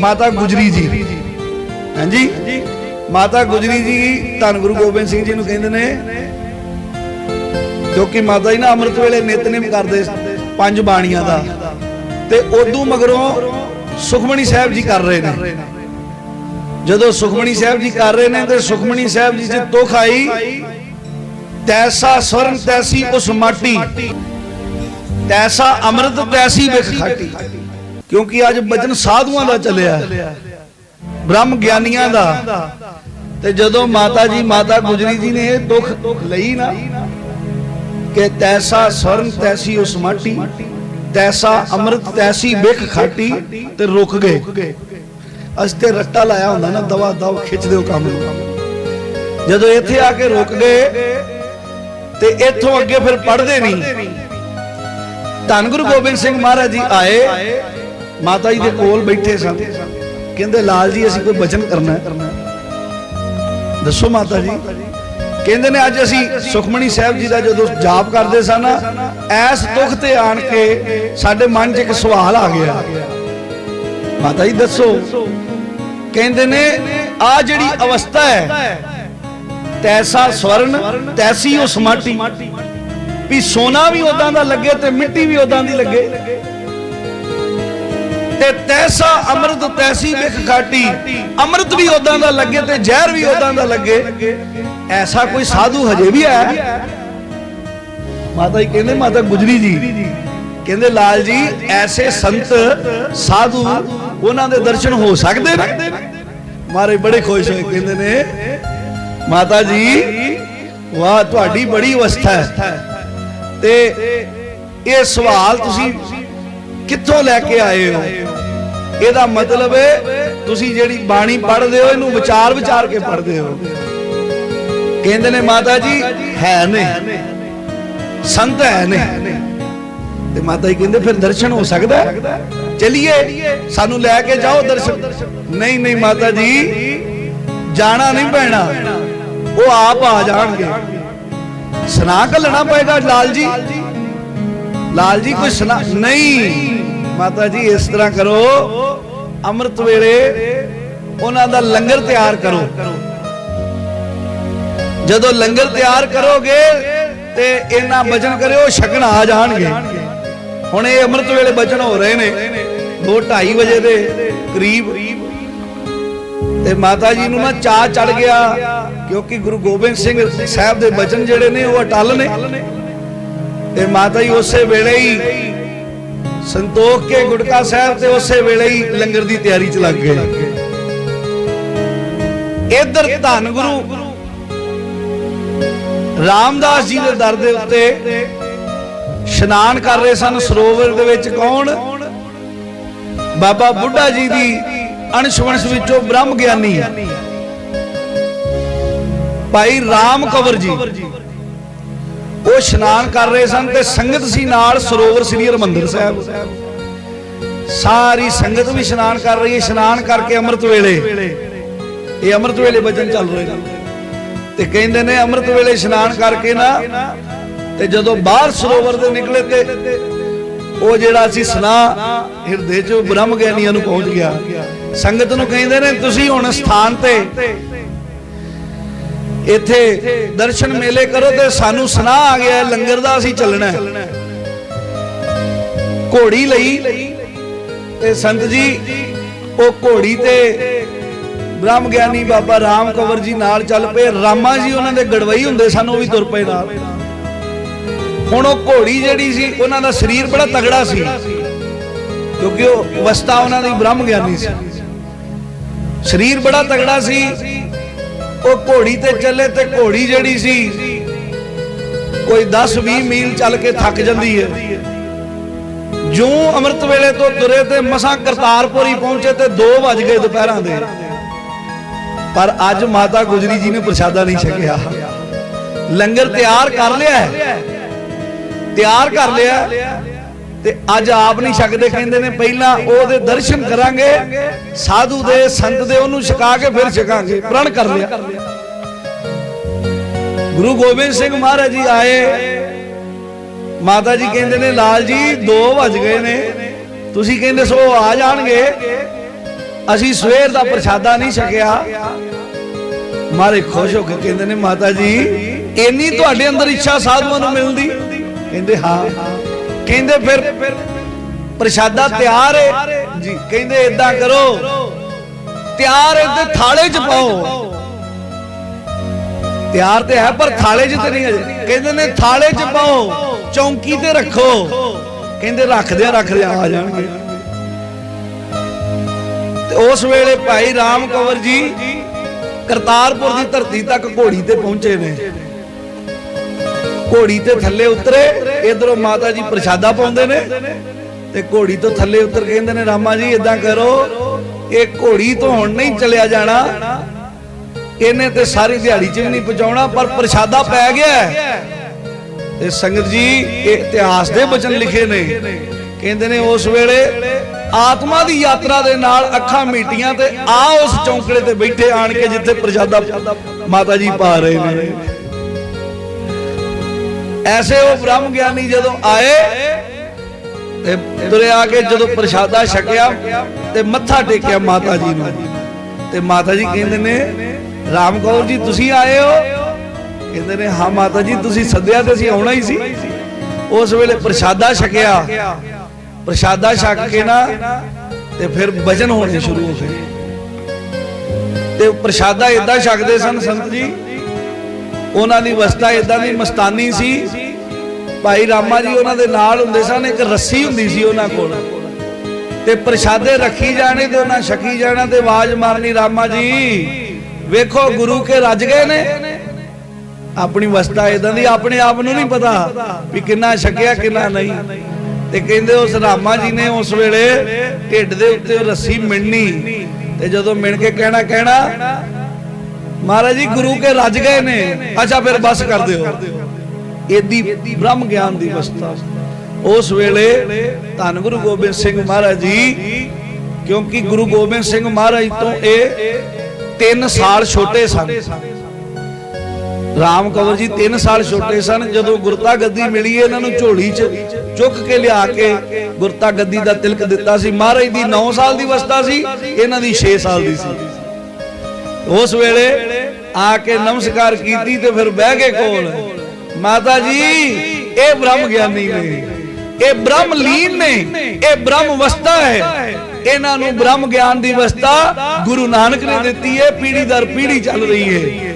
ਮਾਤਾ ਗੁਜਰੀ ਜੀ। ਹਾਂਜੀ? ਮਾਤਾ ਗੁਜਰੀ ਜੀ ਧੰਨ ਗੁਰੂ ਗੋਬਿੰਦ ਸਿੰਘ ਜੀ ਨੂੰ ਕਹਿੰਦੇ ਨੇ ਕਿਉਂਕਿ ਮਾਤਾ ਜੀ ਨਾ ਅੰਮ੍ਰਿਤ ਵੇਲੇ ਨਿਤਨੇਮ ਕਰਦੇ ਪੰਜ ਬਾਣੀਆਂ ਦਾ। ਤੇ ਉਦੋਂ ਮਗਰੋਂ ਸੁਖਮਣੀ ਸਾਹਿਬ ਜੀ ਕਰ ਰਹੇ ਨੇ। ਜਦੋਂ ਸੁਖਮਣੀ ਸਾਹਿਬ ਜੀ ਕਰ ਰਹੇ ਨੇ ਤੇ ਸੁਖਮਣੀ ਸਾਹਿਬ ਜੀ ਚ ਤੁਖ ਆਈ ਤੈਸਾ ਸਵਰਨ ਤੈਸੀ ਉਸ ਮਾਟੀ ਤੈਸਾ ਅੰਮ੍ਰਿਤ ਤੈਸੀ ਵਿਖ ਖਾਟੀ। ਕਿਉਂਕਿ ਅੱਜ ਬਚਨ ਸਾਧੂਆਂ ਦਾ ਚੱਲਿਆ। ਹੈ, ਬ੍ਰਹਮ ਗਿਆਨੀਆਂ ਦਾ। ਤੇ ਜਦੋਂ ਮਾਤਾ ਜੀ ਮਾਤਾ ਗੁਜਰੀ ਜੀ ਨੇ ਇਹ ਦੁੱਖ ਲਈ ਨਾ ਕਿ ਤੈਸਾ ਸਵਰਨ ਤੈਸੀ ਉਸ ਮਾਟੀ ਤੈਸਾ ਅੰਮ੍ਰਿਤ ਤੈਸੀ ਵਿਖ ਖਾਟੀ ਤੇ ਰੁਕ ਗਏ। ਅਸ ਤੇ ਰੱਟਾ ਲਾਇਆ ਹੁੰਦਾ ਨਾ ਦਵਾ ਦਵ ਖਿੱਚ ਦਿਓ ਕੰਮ ਨੂੰ। ਜਦੋਂ ਇੱਥੇ ਆ ਕੇ ਰੁਕ ਗਏ ਤੇ ਇੱਥੋਂ ਅੱਗੇ ਫਿਰ ਪੜਦੇ ਨਹੀਂ। ਧੰਨ ਗੁਰੂ ਗੋਬਿੰਦ ਸਿੰਘ ਮਹਾਰਾਜ ਜੀ ਆਏ। ਮਾਤਾ ਜੀ ਦੇ ਕੋਲ ਬੈਠੇ ਸਨ ਕਹਿੰਦੇ, ਲਾਲ ਜੀ, ਅਸੀਂ ਕੋਈ ਬਚਨ ਕਰਨਾ ਹੈ। ਦੱਸੋ ਮਾਤਾ ਜੀ। ਕਹਿੰਦੇ ਨੇ, ਅੱਜ ਅਸੀਂ ਸੁਖਮਣੀ ਸਾਹਿਬ ਜੀ ਦਾ ਜਦੋਂ ਜਾਪ ਕਰਦੇ ਸਨ ਐਸ ਦੁੱਖ ਤੇ ਆਣ ਕੇ ਸਾਡੇ ਮਨ 'ਚ ਇੱਕ ਸਵਾਲ ਆ ਗਿਆ। ਮਾਤਾ ਜੀ, ਦੱਸੋ। ਕਹਿੰਦੇ ਨੇ ਆ ਜਿਹੜੀ ਅਵਸਥਾ ਹੈ, ਤੈਸਾ ਸਵਰਨ, ਤੈਸੀ ਉਸ ਮਾਟੀ। ਵੀ ਸੋਨਾ ਵੀ ਉਦਾਂ ਦਾ ਲੱਗੇ ਤੇ ਮਿੱਟੀ ਵੀ ਉਦਾਂ ਦੀ ਲੱਗੇ। ਤੇ ਤੈਸਾ ਅੰਮ੍ਰਿਤ ਤੈਸੀ ਵਿਖ ਖਾਟੀ ਅੰਮ੍ਰਿਤ ਵੀ ਉਦਾਂ ਦਾ ਲੱਗੇ ਤੇ ਜ਼ਹਿਰ ਵੀ ਉਦਾਂ ਦਾ ਲੱਗੇ। ਐਸਾ ਕੋਈ ਸਾਧੂ ਹਜੇ ਵੀ ਹੈ? ਮਾਤਾ ਜੀ ਕਹਿੰਦੇ, ਮਾਤਾ ਗੁਜਰੀ ਜੀ, ਕਹਿੰਦੇ ਲਾਲ ਜੀ, ਐਸੇ ਸੰਤ, ਸਾਧੂ, ਉਹਨਾਂ ਦੇ ਦਰਸ਼ਨ ਹੋ ਸਕਦੇ ਨੇ? ਮਾਰੇ ਬੜੇ ਖੁਸ਼ ਹੋਏ, ਕਹਿੰਦੇ ਨੇ, ਮਾਤਾ ਜੀ, ਵਾਹ, ਤੁਹਾਡੀ ਬੜੀ ਅਵਸਥਾ ਹੈ। ਤੇ ਇਹ ਸਵਾਲ ਤੁਸੀਂ ਕਿੱਥੋਂ ਲੈ ਕੇ ਆਏ ਹੋ? ਇਹਦਾ ਮਤਲਬ ਹੈ ਤੁਸੀਂ ਜਿਹੜੀ ਬਾਣੀ ਪੜ੍ਹਦੇ ਹੋ, ਇਹਨੂੰ ਵਿਚਾਰ ਵਿਚਾਰ ਕੇ ਪੜ੍ਹਦੇ ਹੋ। ਕਹਿੰਦੇ ਨੇ ਮਾਤਾ ਜੀ, ਹੈ ਨੇ। ਸੰਤ ਹੈ ਨੇ। ਤੇ ਮਾਤਾ ਜੀ ਕਹਿੰਦੇ, ਫਿਰ ਦਰਸ਼ਨ ਹੋ ਸਕਦਾ ਹੈ? ਚਲਿਏ, ਸਾਨੂੰ ਲੈ ਕੇ ਜਾਓ ਦਰਸ਼ਨ। ਨਹੀਂ ਨਹੀਂ ਮਾਤਾ ਜੀ, ਜਾਣਾ ਨਹੀਂ ਪੈਣਾ। ਉਹ ਆਪ ਆ ਜਾਣਗੇ। ਸੁਨਾ ਘੱਲਣਾ ਪਏਗਾ ਲਾਲ ਜੀ? ਲਾਲ ਜੀ, ਕੋਈ ਸੁਨਾ ਨਹੀਂ। ਮਾਤਾ ਜੀ, ਇਸ ਤਰ੍ਹਾਂ ਕਰੋ। ਅੰਮ੍ਰਿਤ ਵੇਲੇ ਉਹਨਾਂ ਦਾ ਲੰਗਰ ਤਿਆਰ ਕਰੋ। ਜਦੋਂ ਲੰਗਰ ਤਿਆਰ ਕਰੋਗੇ ਤੇ ਇਹਨਾਂ ਬਚਨ ਕਰਿਓ, ਛਕਣ ਆ ਜਾਣਗੇ। ਹੁਣ ਇਹ ਅੰਮ੍ਰਿਤ ਵੇਲੇ ਬਚਨ ਹੋ ਰਹੇ ਨੇ। 2:30 ਵਜੇ ਦੇ ਕਰੀਬ। ਤੇ ਮਾਤਾ ਜੀ ਨੂੰ ਨਾ ਚਾਹ ਚੜ ਗਿਆ, ਕਿਉਂਕਿ ਗੁਰੂ ਗੋਬਿੰਦ ਸਿੰਘ ਸਾਹਿਬ ਦੇ ਬਚਨ ਜਿਹੜੇ ਨੇ, ਉਹ ਅਟਲ ਨੇ। ਤੇ ਮਾਤਾ ਜੀ ਉਸੇ ਵੇਲੇ ਹੀ ਸੰਤੋਖ ਕੇ ਗੁਟਕਾ ਸਾਹਿਬ ਤੇ ਉਸੇ ਵੇਲੇ ਹੀ ਲੰਗਰ ਦੀ ਤਿਆਰੀ ਚ ਲੱਗ ਗਏ। ਇਧਰ ਧੰਨ ਗੁਰੂ ਰਾਮਦਾਸ ਜੀ ਦੇ ਦਰ ਦੇ ਉੱਤੇ ਇਸ਼ਨਾਨ ਕਰ ਰਹੇ ਸਨ। ਸਰੋਵਰ ਦੇ ਵਿੱਚ ਕੌਣ? ਬਾਬਾ ਬੁੱਢਾ ਜੀ ਦੀ ਅਣਸ਼ਵੰਸ਼ ਵਿੱਚੋਂ ਬ੍ਰਹਮ ਗਿਆਨੀ ਭਾਈ ਰਾਮ ਕਵਰ ਜੀ। ਉਹ ਇਸ਼ਨਾਨ ਕਰ ਰਹੇ ਸਨ ਤੇ ਸੰਗਤ ਸੀ ਨਾਲ ਸਰੋਵਰ ਸ੍ਰੀ ਹਰਿਮੰਦਰ ਸਾਹਿਬ। ਸਾਰੀ ਸੰਗਤ ਵੀ ਇਸ਼ਨਾਨ ਕਰ ਰਹੀ ਹੈ ਇਸ਼ਨਾਨ ਕਰਕੇ ਅੰਮ੍ਰਿਤ ਵੇਲੇ। ਇਹ ਅੰਮ੍ਰਿਤ ਵੇਲੇ ਬਚਨ ਚੱਲ ਰਹੇ ਨੇ। ਤੇ ਕਹਿੰਦੇ ਨੇ ਅੰਮ੍ਰਿਤ ਵੇਲੇ ਇਸ਼ਨਾਨ ਕਰਕੇ ਨਾ, ਤੇ ਜਦੋਂ ਬਾਹਰ ਸਰੋਵਰ ਦੇ ਨਿਕਲੇ ਤੇ ਉਹ ਜਿਹੜਾ ਸੀ ਸਨਾ ਹਿਰਦੇ ਚ ਬ੍ਰਹਮ ਗਿਆਨੀਆਂ ਨੂੰ ਪਹੁੰਚ ਗਿਆ। ਸੰਗਤ ਨੂੰ ਕਹਿੰਦੇ ਨੇ, ਤੁਸੀਂ ਹੁਣ ਸਥਾਨ ਤੇ ਇੱਥੇ ਦਰਸ਼ਨ ਮੇਲੇ ਕਰੋ ਤੇ ਸਾਨੂੰ ਸੁਨਾ ਆ ਗਿਆ, ਲੰਗਰ ਦਾ ਅਸੀਂ ਚੱਲਣਾ ਘੋੜੀ ਲਈ ਤੇ ਸੰਤ ਜੀ, ਉਹ ਘੋੜੀ ਤੇ ਬ੍ਰਹਮ ਗਿਆਨੀ ਬਾਬਾ ਰਾਮ ਕੰਵਰ ਜੀ ਨਾਲ ਚੱਲ ਪਏ। ਰਾਮਾ ਜੀ ਉਹਨਾਂ ਦੇ ਗੜਵਈ ਹੁੰਦੇ ਸਨ, ਉਹ ਵੀ ਤੁਰ ਪਏ ਨਾਲ। ਹੁਣ ਉਹ ਘੋੜੀ ਜਿਹੜੀ ਸੀ, ਉਹਨਾਂ ਦਾ ਸਰੀਰ ਬੜਾ ਤਗੜਾ ਸੀ, ਕਿਉਂਕਿ ਉਹ ਅਵਸਥਾ ਉਹਨਾਂ ਦੀ ਬ੍ਰਹਮ ਗਿਆਨੀ ਸੀ। ਸਰੀਰ ਬੜਾ ਤਗੜਾ ਸੀ ਉਹ ਘੋੜੀ ਤੇ ਚੱਲੇ ਤੇ ਘੋੜੀ ਜਿਹੜੀ ਸੀ, ਕੋਈ 10-20 ਮੀਲ ਚੱਲ ਕੇ ਥੱਕ ਜਾਂਦੀ ਹੈ ਜੋ ਅੰਮ੍ਰਿਤ ਵੇਲੇ ਤੋਂ ਤੁਰੇ ਤੇ ਮਸਾਂ ਕਰਤਾਰਪੁਰ ਹੀ ਪਹੁੰਚੇ ਤੇ 2 ਵਜ ਗਏ ਦੁਪਹਿਰਾਂ ਦੇ। ਪਰ ਅੱਜ ਮਾਤਾ ਗੁਜਰੀ ਜੀ ਨੇ ਪ੍ਰਸ਼ਾਦਾ ਨਹੀਂ ਛਕਿਆ। ਲੰਗਰ ਤਿਆਰ ਕਰ ਲਿਆ ਤਿਆਰ ਕਰ ਲਿਆ। ਤੇ ਅੱਜ ਆਪ ਨਹੀਂ ਛਕਦੇ ਕਹਿੰਦੇ ਨੇ, ਪਹਿਲਾਂ ਉਹਦੇ ਦਰਸ਼ਨ ਕਰਾਂਗੇ, ਸਾਧੂ ਦੇ, ਸੰਤ ਦੇ, ਉਹਨੂੰ ਛਕਾ ਕੇ ਫਿਰ ਛਕਾਂਗੇ, ਪ੍ਰਣ ਕਰ ਲਿਆ। ਗੁਰੂ ਗੋਬਿੰਦ ਸਿੰਘ ਮਹਾਰਾਜ ਜੀ ਆਏ। ਮਾਤਾ ਜੀ ਕਹਿੰਦੇ ਨੇ, ਲਾਲ ਜੀ 2 ਵਜ ਗਏ ਨੇ। ਤੁਸੀਂ ਕਹਿੰਦੇ ਸੋ ਆ ਜਾਣਗੇ। ਅਸੀਂ ਸਵੇਰ ਦਾ ਪ੍ਰਸ਼ਾਦਾ ਨਹੀਂ ਛਕਿਆ। ਮਾਰੇ ਖੁਸ਼ ਹੋ ਕੇ ਕਹਿੰਦੇ ਨੇ, ਮਾਤਾ ਜੀ, ਇੰਨੀ ਤੁਹਾਡੇ ਅੰਦਰ ਇੱਛਾ ਸਾਧੂਆਂ ਨੂੰ ਮਿਲਦੀ? ਕਹਿੰਦੇ ਹਾਂ। ਕਹਿੰਦੇ ਫਿਰ ਪ੍ਰਸ਼ਾਦਾ ਤਿਆਰ ਹੈ ਜੀ। ਕਹਿੰਦੇ ਇਦਾਂ ਕਰੋ। ਤਿਆਰ ਤੇ ਥਾਲੇ 'ਚ ਪਾਓ। ਤਿਆਰ ਤੇ ਹੈ ਪਰ ਥਾਲੇ 'ਚ ਤੇ ਨਹੀਂ ਅਜੇ ਕਹਿੰਦੇ ਨੇ ਥਾਲੇ 'ਚ ਪਾਓ ਚੌਂਕੀ ਤੇ ਰੱਖੋ। ਕਹਿੰਦੇ ਰੱਖਦਿਆਂ ਰੱਖਦਿਆਂ ਆ ਜਾਣਗੇ। ਤੇ ਉਸ ਵੇਲੇ ਭਾਈ ਰਾਮ ਕੰਵਰ ਜੀ ਕਰਤਾਰਪੁਰ ਦੀ ਧਰਤੀ ਤੱਕ ਘੋੜੀ ਤੇ ਪਹੁੰਚੇ ਨੇ। ਘੋੜੀ ਤੇ ਥੱਲੇ ਉਤਰੇ, ਇਧਰੋਂ ਮਾਤਾ ਜੀ ਪ੍ਰਸ਼ਾਦਾ ਪਾਉਂਦੇ ਨੇ ਤੇ ਘੋੜੀ ਤੋਂ ਥੱਲੇ ਉਤਰ ਕੇ ਕਹਿੰਦੇ ਨੇ, ਰਾਮਾ ਜੀ ਇਦਾਂ ਕਰੋ, ਇਹ ਘੋੜੀ ਤੋਂ ਹੁਣ ਨਹੀਂ ਚਲਿਆ ਜਾਣਾ। ਇਹਨੇ ਤੇ ਸਾਰੀ ਦਿਹਾੜੀ ਚ ਵੀ ਨਹੀਂ ਪਹੁੰਚਾਉਣਾ, ਪਰ ਪ੍ਰਸ਼ਾਦਾ ਪੈ ਗਿਆ ਤੇ ਸੰਗਤ ਜੀ, ਇਹ ਇਤਿਹਾਸ ਦੇ ਬਚਨ ਲਿਖੇ ਨੇ। ਕਹਿੰਦੇ ਨੇ, ਉਸ ਵੇਲੇ ਆਤਮਾ ਦੀ ਯਾਤਰਾ ਦੇ ਨਾਲ ਅੱਖਾਂ ਮੀਟੀਆਂ ਤੇ ਆ ਉਸ ਚੌਂਕੜੇ ਤੇ ਬੈਠੇ ਆਣ ਕੇ ਜਿੱਥੇ ਪ੍ਰਸ਼ਾਦਾ ਮਾਤਾ ਜੀ ਪਾ ਰਹੇ ਨੇ। ਐਸੇ ਉਹ ਬ੍ਰਹਮ ਗਿਆਨੀ ਜਦੋਂ ਆਏ ਤੇ ਤੁਰੇ ਆ ਕੇ ਜਦੋਂ ਪ੍ਰਸ਼ਾਦਾ ਛਕਿਆ ਤੇ ਮੱਥਾ ਟੇਕਿਆ ਮਾਤਾ ਜੀ ਨੂੰ। ਤੇ ਮਾਤਾ ਜੀ ਕਹਿੰਦੇ ਨੇ, ਰਾਮ ਕੌਰ ਜੀ, ਤੁਸੀਂ ਆਏ ਹੋ? ਕਹਿੰਦੇ ਨੇ, ਹਾਂ ਮਾਤਾ ਜੀ, ਤੁਸੀਂ ਸੱਦਿਆ ਤੇ ਅਸੀਂ ਆਉਣਾ ਹੀ ਸੀ। ਉਸ ਵੇਲੇ ਪ੍ਰਸ਼ਾਦਾ ਛਕਿਆ। ਪ੍ਰਸ਼ਾਦਾ ਛਕ ਕੇ ਨਾ ਤੇ ਫਿਰ ਵਜਨ ਹੋਣੇ ਸ਼ੁਰੂ ਹੋ ਗਏ। ਤੇ ਪ੍ਰਸ਼ਾਦਾ ਇਦਾਂ ਛਕਦੇ ਸਨ ਸੰਤ ਜੀ ਉਹਨਾਂ ਦੀ ਅਵਸਥਾ ਇਦਾਂ ਦੀ ਮਸਤਾਨੀ ਸੀ। ਭਾਈ ਰਾਮਾ ਜੀ ਉਹਨਾਂ ਦੇ ਨਾਲ ਹੁੰਦੇ ਸਨ, ਇੱਕ ਰੱਸੀ ਹੁੰਦੀ ਸੀ ਉਹਨਾਂ ਕੋਲ। ਤੇ ਪ੍ਰਸ਼ਾਦੇ ਰੱਖੀ ਜਾਣੇ ਤੇ ਉਹਨਾਂ ਛਕੀ ਜਾਣਾ ਤੇ ਆਵਾਜ਼ ਮਾਰਨੀ, ਰਾਮਾ ਜੀ, ਵੇਖੋ ਗੁਰੂ ਕੇ ਰੱਜ ਗਏ ਨੇ। ਆਪਣੀ ਅਵਸਥਾ ਇਦਾਂ ਦੀ ਆਪਣੇ ਆਪ ਨੂੰ ਨਹੀਂ ਪਤਾ ਵੀ ਕਿੰਨਾ ਛਕਿਆ, ਕਿੰਨਾ ਨਹੀਂ। ਤੇ ਕਹਿੰਦੇ ਉਸ ਰਾਮਾ ਜੀ ਨੇ ਉਸ ਵੇਲੇ ਢਿੱਡ ਦੇ ਉੱਤੇ ਰੱਸੀ ਮਿਣਨੀ ਤੇ ਜਦੋਂ ਮਿਣ ਕੇ ਕਹਿਣਾ ਕਹਿਣਾ ਮਹਾਰਾਜ ਜੀ ਗੁਰੂ ਕੇ ਰੱਜ ਗਏ ਨੇ। ਅੱਛਾ ਫਿਰ ਬਸ ਕਰ ਦਿਓ ਏਦੀ ਬ੍ਰਹਮ ਗਿਆਨ ਦੀ ਅਵਸਥਾ ਉਸ ਵੇਲੇ ਧੰਨ ਗੁਰੂ ਗੋਬਿੰਦ ਸਿੰਘ ਮਹਾਰਾਜ ਜੀ ਕਿਉਂਕਿ ਗੁਰੂ ਗੋਬਿੰਦ ਸਿੰਘ ਮਹਾਰਾਜ ਤੋਂ ਇਹ 3 ਸਾਲ ਛੋਟੇ ਸਨ। ਰਾਮ ਕੰਵਰ ਜੀ 3 ਸਾਲ ਛੋਟੇ ਸਨ। ਜਦੋਂ ਗੁਰਤਾ ਗੱਦੀ ਮਿਲੀ ਇਹਨਾਂ ਨੂੰ ਝੋਲੀ 'ਚ ਚੁੱਕ ਕੇ ਲਿਆ ਕੇ ਗੁਰਤਾ ਗੱਦੀ ਦਾ ਤਿਲਕ ਦਿੱਤਾ ਸੀ। ਮਹਾਰਾਜ ਦੀ 9 ਸਾਲ ਦੀ ਅਵਸਥਾ ਸੀ ਇਹਨਾਂ ਦੀ 6 ਸਾਲ ਦੀ ਸੀ। ਉਸ ਵੇਲੇ ਆ ਕੇ ਨਮਸਕਾਰ ਕੀਤੀ ਤੇ ਫਿਰ ਬਹਿ ਗਏ ਕੋਲ। ਮਾਤਾ ਜੀ, ਇਹ ਬ੍ਰਹਮ ਗਿਆਨੀ ਨੇ। ਇਹ ਬ੍ਰਹਮ ਲੀਨ ਨੇ। ਇਹ ਬ੍ਰਹਮ ਅਵਸਥਾ ਹੈ। ਇਹਨਾਂ ਨੂੰ ਬ੍ਰਹਮ ਗਿਆਨ ਦੀ ਅਵਸਥਾ ਗੁਰੂ ਨਾਨਕ ਨੇ ਦਿੱਤੀ ਹੈ। ਪੀੜੀ ਦਰ ਪੀੜੀ ਚੱਲ ਰਹੀ ਹੈ।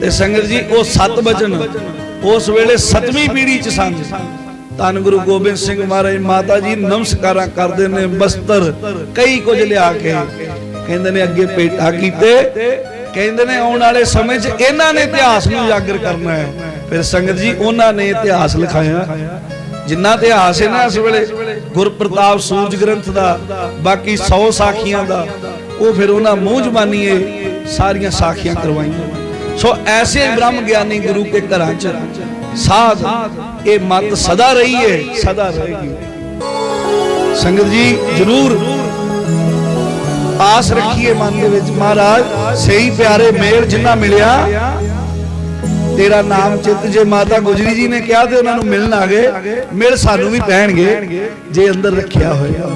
ਤੇ ਸੰਗਤ ਜੀ, ਉਹ ਸਤ ਬਚਨ ਉਸ ਵੇਲੇ ਸਤਵੀਂ ਪੀੜੀ ਚ ਸਨ ਧੰਨ ਗੁਰੂ ਗੋਬਿੰਦ ਸਿੰਘ ਮਹਾਰਾਜ, ਮਾਤਾ ਜੀ, ਨਮਸਕਾਰਾਂ ਕਰਦੇ ਨੇ, ਬਸਤਰ, ਕਈ ਕੁਝ ਲਿਆ ਕੇ। ਕਹਿੰਦੇ ਨੇ ਅੱਗੇ ਪੇਟਾ ਕੀਤੇ। ਕਹਿੰਦੇ ਨੇ ਆਉਣ ਵਾਲੇ ਸਮੇਂ 'ਚ ਇਹਨਾਂ ਨੇ ਇਤਿਹਾਸ ਨੂੰ ਉਜਾਗਰ ਕਰਨਾ ਹੈ। ਫਿਰ ਸੰਗਤ ਜੀ, ਉਹਨਾਂ ਨੇ ਇਤਿਹਾਸ ਲਿਖਾਇਆ। ਜਿੰਨਾ ਇਤਿਹਾਸ ਹੈ ਨਾ ਇਸ ਵੇਲੇ, ਗੁਰਪ੍ਰਤਾਪ ਸੂਰਜ ਗ੍ਰੰਥ ਦਾ, ਬਾਕੀ 100 ਸਾਖੀਆਂ ਦਾ, ਉਹ ਫਿਰ ਉਹਨਾਂ ਮੂੰਹ ਜ਼ਬਾਨੀਏ ਸਾਰੀਆਂ ਸਾਖੀਆਂ ਕਰਵਾਈਆਂ। ਸੋ ਐਸੇ ਬ੍ਰਹਮ ਗਿਆਨੀ ਗੁਰੂ ਕੇ ਘਰਾਂ 'ਚ ਸਾਧ, ਇਹ ਮਤ ਸਦਾ ਰਹੀ ਹੈ, ਸਦਾ ਰਹੇਗੀ। ਸੰਗਤ ਜੀ, ਜਰੂਰ ਆਸ ਰੱਖੀਏ ਮਨ ਦੇ ਵਿੱਚ, ਮਹਾਰਾਜ, ਸਹੀ ਪਿਆਰੇ ਮੇਲ ਜਿੰਨਾ ਮਿਲਿਆ, ਤੇਰਾ ਨਾਮ ਚਿੱਤ ਜੇ ਮਾਤਾ ਗੁਜਰੀ ਜੀ ਨੇ ਕਿਹਾ ਤੇ ਉਹਨਾਂ ਨੂੰ ਮਿਲਣ ਆ ਗਏ, ਮਿਲ ਸਾਨੂੰ ਵੀ ਪੈਣਗੇ, ਜੇ ਅੰਦਰ ਰੱਖਿਆ ਹੋਇਆ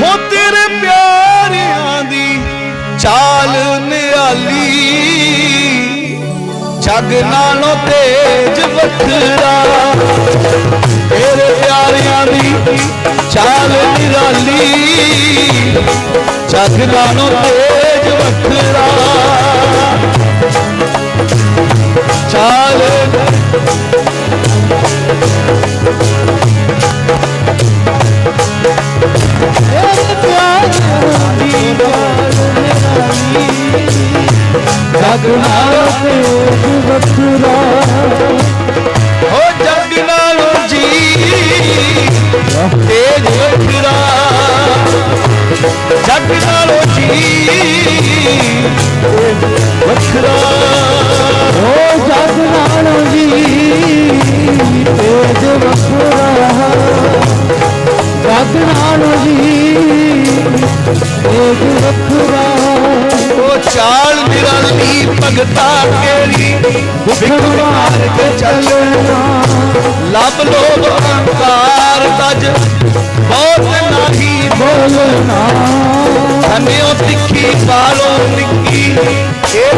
ਹੋ ਤੇਰੇ ਪਿਆਰਿਆਂ ਦੀ ਚਾਲ ਨਿਆਲੀ ਜਗ ਨਾਲੋਂ ਤੇਜ ਵੱਖਰਾ ਤੇਰੇ ਪਿਆਰਿਆਂ ਦੀ ਚਾਲ ਨਿਰਾਲੀ। ਜਗ ਨਾਲੋਂ ਤੇਜ ਵੱਖਰਾ ਚਾਲ ਜਗ ਨਾਲੋਂ ਜੀ ਵੱਖਰਾ। ਓ ਜਗ ਨਾਲੋਂ ਜੀ ਤੇਜ ਵੱਖਰਾ। ਜਗ ਨਾਲੋਂ ਜੀ ਤੇਜ ਵੱਖਰਾ। ਉਹ ਚਾਲ ਨਿਰਾਲੀ ਭਗਤਾ ਕੇਰੀ ਸਿੱਖ ਮਾਰਗ ਚੱਲਣਾ ਲੱਭ ਲੋਭ ਅਹੰਕਾਰ ਤਜ ਬਹੁਤ ਨਹੀਂ ਬੋਲਣਾ ਧੰਨਿਓ ਸਿੱਖੀ ਪਾਲੋ ਨਿੱਕੀ। ਇਹ